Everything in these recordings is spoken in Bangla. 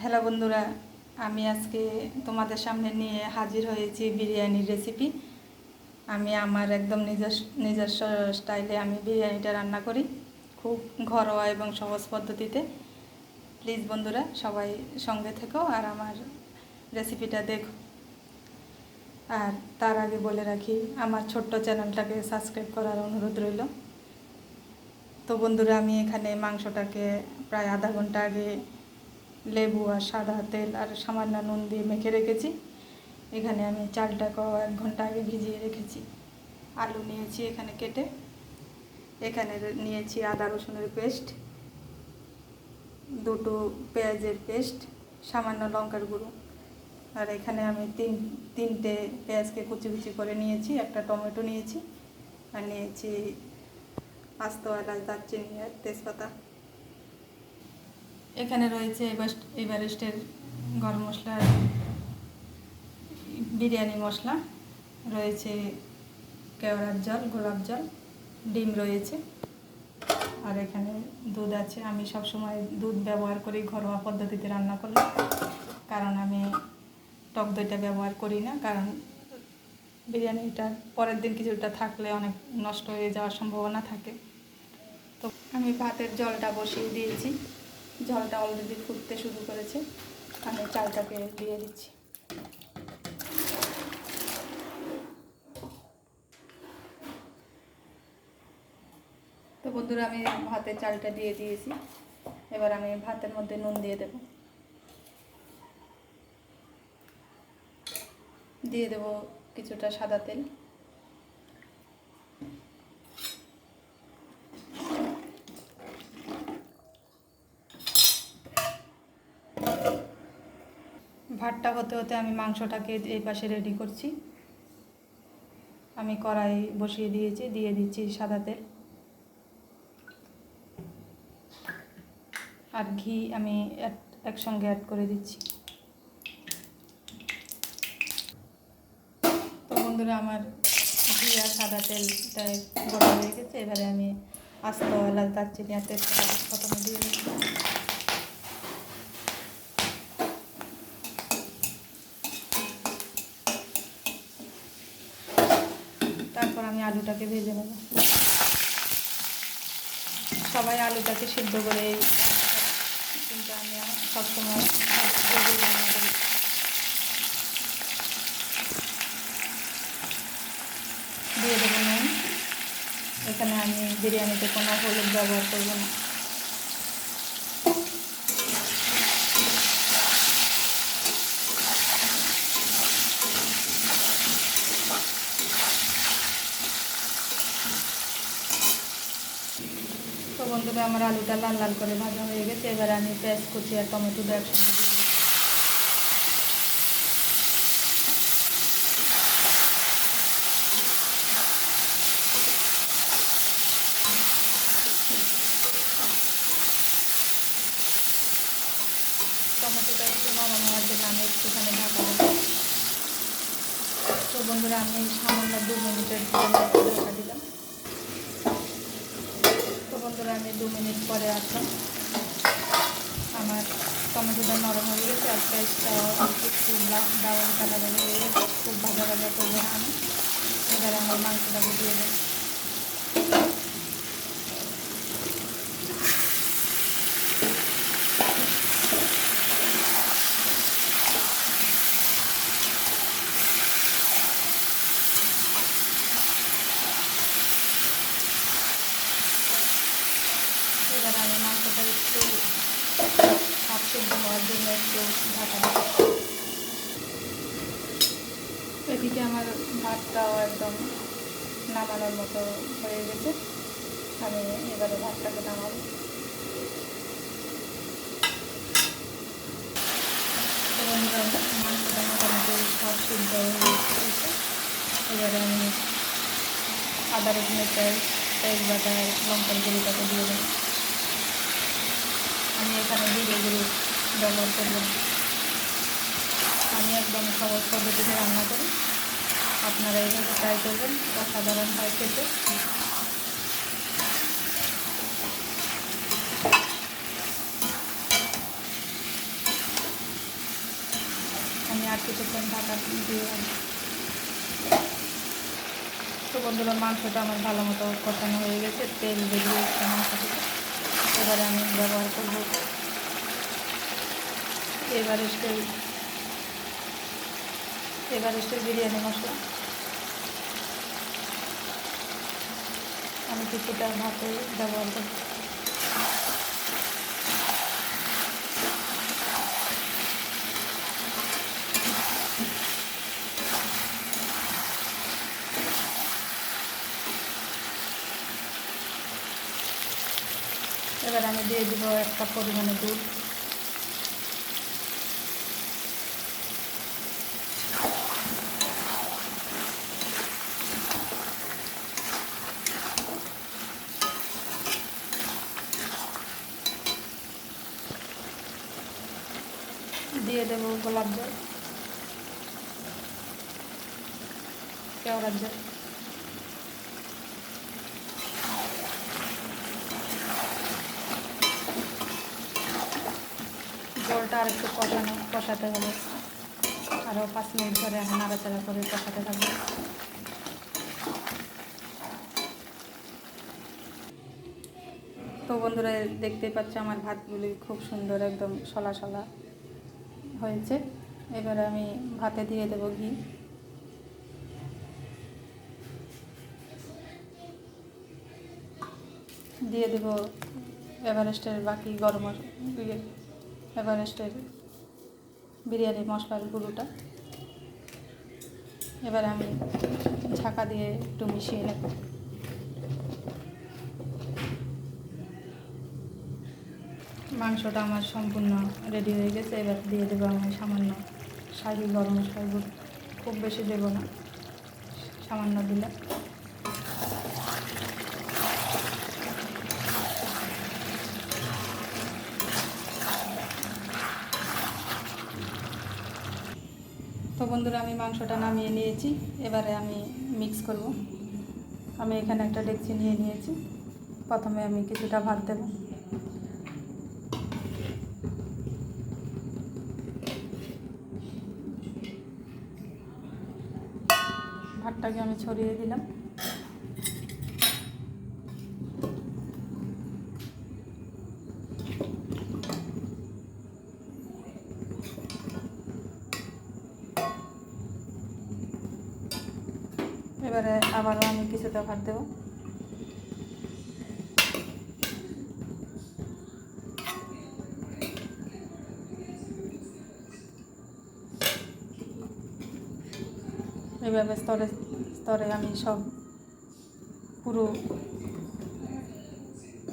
হ্যালো বন্ধুরা, আমি আজকে তোমাদের সামনে নিয়ে হাজির হয়েছি বিরিয়ানির রেসিপি আমি আমার একদম নিজস্ব নিজস্ব স্টাইলে আমি বিরিয়ানিটা রান্না করি, খুব ঘরোয়া এবং সহজ পদ্ধতিতে। প্লিজ বন্ধুরা, সবাই সঙ্গে থেকো আর আমার রেসিপিটা দেখো। আর তার আগে বলে রাখি, আমার ছোট্ট চ্যানেলটাকে সাবস্ক্রাইব করার অনুরোধ রইল। তো বন্ধুরা, আমি এখানে মাংসটাকে প্রায় আধা ঘণ্টা আগে লেবু আর সাদা তেল আর সামান্য নুন দিয়ে মেখে রেখেছি। এখানে আমি চালটাকেও এক ঘণ্টা আগে ভিজিয়ে রেখেছি। আলু নিয়েছি এখানে কেটে। এখানে নিয়েছি আদা রসুনের পেস্ট, দুটো পেঁয়াজের পেস্ট, সামান্য লঙ্কার গুঁড়ো। আর এখানে আমি তিন, তিনটে পেঁয়াজকে কুচি কুচি করে নিয়েছি, একটা টমেটো নিয়েছি, আর নিয়েছি আস্ত এলাচ, দারচিনি আর তেজপাতা। এখানে রয়েছে এভারেস্ট এভারেস্টের গরম মশলা, বিরিয়ানি মশলা, রয়েছে কেওড়ার জল, গোলাপ জল, ডিম রয়েছে। আর এখানে দুধ আছে। আমি সব সময় দুধ ব্যবহার করি, ঘরোয়া পদ্ধতিতে রান্না করলে, কারণ আমি টক দইটা ব্যবহার করি না, কারণ বিরিয়ানিটা পরের দিন কিছুটা থাকলে অনেক নষ্ট হয়ে যাওয়ার সম্ভাবনা থাকে। তো আমি ভাতের জলটা বসিয়ে দিয়েছি। জলটা অলরেডি ফুটতে শুরু করেছে। আমি চালটাকে দিয়ে দিচ্ছি। তো বন্ধুরা, আমি ভাতের চালটা দিয়ে দিয়েছি। এবার আমি ভাতের মধ্যে নুন দিয়ে দেব। দিয়ে দেব কিছুটা সাদা তেল। ভাতটা হতে হতে আমি মাংসটাকে এই পাশে রেডি করছি। আমি কড়াই বসিয়ে দিয়েছি, দিয়ে দিচ্ছি সাদা তেল। আর ঘি আমি এক- একসঙ্গে অ্যাড করে দিচ্ছি। তো বন্ধুরা, আমার ঘি আর সাদা তেলটা গরম হয়ে গেছে। এবারে আমি আস্ত এলাচ দারচিনি আর তেজপাতা প্রথমে দিয়ে দিচ্ছি। তারপর আমি আলুটাকে ভেজে নেব। সবাই আলুটাকে সিদ্ধ করে কিন্তু আমি সবসময় দিয়ে দেবো নুন। এখানে আমি বিরিয়ানিতে কোনো হলুদ ব্যবহার করব না। তো বন্ধুরা, আমার আলুটা লাল লাল করে ভাজা হয়ে গেছে। এবার আমি পেঁয়াজ, কুচি আর টমেটো একসঙ্গে। টমেটোটা একটু নরম হওয়ার জন্য আমি একটুখানি ঢাকা দেবো তো বন্ধুরা, আমি সামান্য দু মিনিটের ঢাকা দিলাম। বন্ধুরা আমি দু মিনিট পরে আসলাম। আমার টমেটোটা নরম হয়ে গেছে, আর পেঁয়াজটা একটু ব্রাউন কালার হয়ে গেছে খুব ভাজা ভাজা করব আমি। এবারে আমার মাংসটাকে দিয়ে দেবো এবার আমি মাংসটা একটু হাফ সেদ্ধ হওয়ার জন্য একটু ঢাকা দেবো এদিকে আমার ভাতটাও একদম নামানোর মতো হয়ে গেছে। আমি এবারে ভাতটাকে নামাবো। মাংসটা মোটামুটি সব সিদ্ধ হয়ে এবারে আমি আদা রসুনের পেস্ট তেজপাতা লঙ্কার গুঁড়োটাকে দিয়ে দেবো। আমি এখানে জিরে গুঁড়ো ব্যবহার করব। আমি একদম সহজ পদ্ধতিতে রান্না করি। আপনারা এইভাবে ট্রাই করবেন, অসাধারণ হয় খেতে আমি আর কিছুক্ষণ ঢাকা দিয়ে। তো বন্ধুরা, মাংসটা আমার ভালো মতো কষানো হয়ে গেছে, তেল বেরিয়ে এসছে মাংস থেকে এবারে আমি ব্যবহার করব এভারেস্টের এভারেস্টের বিরিয়ানি মশলা। আমি কিছুটা ভাতে ব্যবহার করব এবার আমি দিয়ে দিব এক কাপ পরিমাণে দুধ। দিয়ে দেবো গোলাপ জল। কেওড়ার জল। জলটা আর একটু কষানো, কষাতে হবে। আরও পাঁচ মিনিট ধরে এখন নাড়াচাড়া করে কষাতে থাকবে। তো বন্ধুরা দেখতেই পাচ্ছ আমার ভাতগুলি খুব সুন্দর, একদম সলা সলা হয়েছে। এবারে আমি ভাতে দিয়ে দেবো ঘি। দিয়ে দেব এভারেস্টের বাকি গরম ইয়ে, এভারেস্টের বিরিয়ানি মশলার গুঁড়োটা। এবার আমি ঢাকা দিয়ে একটু মিশিয়ে নেব। মাংসটা আমার সম্পূর্ণ রেডি হয়ে গেছে। এবার দিয়ে দেবো আমি সামান্য শাহি গরম মশলার খুব বেশি দেবো না, সামান্য দিলে। তো বন্ধুরা, আমি মাংসটা নামিয়ে নিয়েছি। এবারে আমি মিক্স করব। আমি এখানে একটা ডেকচি নিয়ে নিয়েছি। প্রথমে আমি কিছুটা ভাত দেব। ভাতটাকে আমি ছড়িয়ে দিলাম। এবারে আবারও আমি কিছুটা ভাত দেবো। এইভাবে স্তরে স্তরে আমি সব পুরো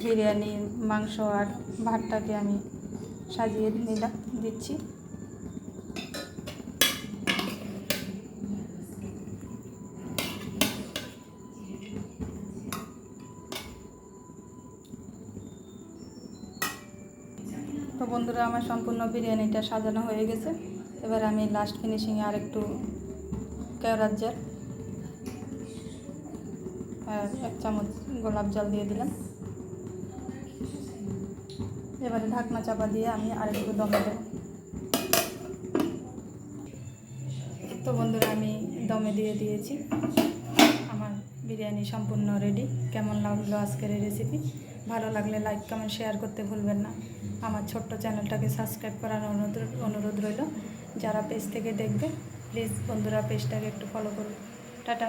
বিরিয়ানির মাংস আর ভাতটাকে আমি সাজিয়ে নিলাম দিচ্ছি। তো বন্ধুরা, আমার সম্পূর্ণ বিরিয়ানিটা সাজানো হয়ে গেছে। এবার আমি লাস্ট ফিনিশিংয়ে আর একটু কেওড়ার জল আর এক চামচ গোলাপ জল দিয়ে দিলাম। এবারে ঢাকনা চাপা দিয়ে আমি আর একটু দমে দেব। তো বন্ধুরা, আমি দমে দিয়ে দিয়েছি। আমার বিরিয়ানি সম্পূর্ণ রেডি কেমন লাগল আজকের এই রেসিপি ভালো লাগলে লাইক কমেন্ট শেয়ার করতে ভুলবেন না। আমার ছোট্ট চ্যানেলটাকে সাবস্ক্রাইব করার অনুরোধ অনুরোধ রইল। যারা পেজ থেকে দেখবে প্লিজ বন্ধুরা পেজটাকে একটু ফলো করুন। টাটা।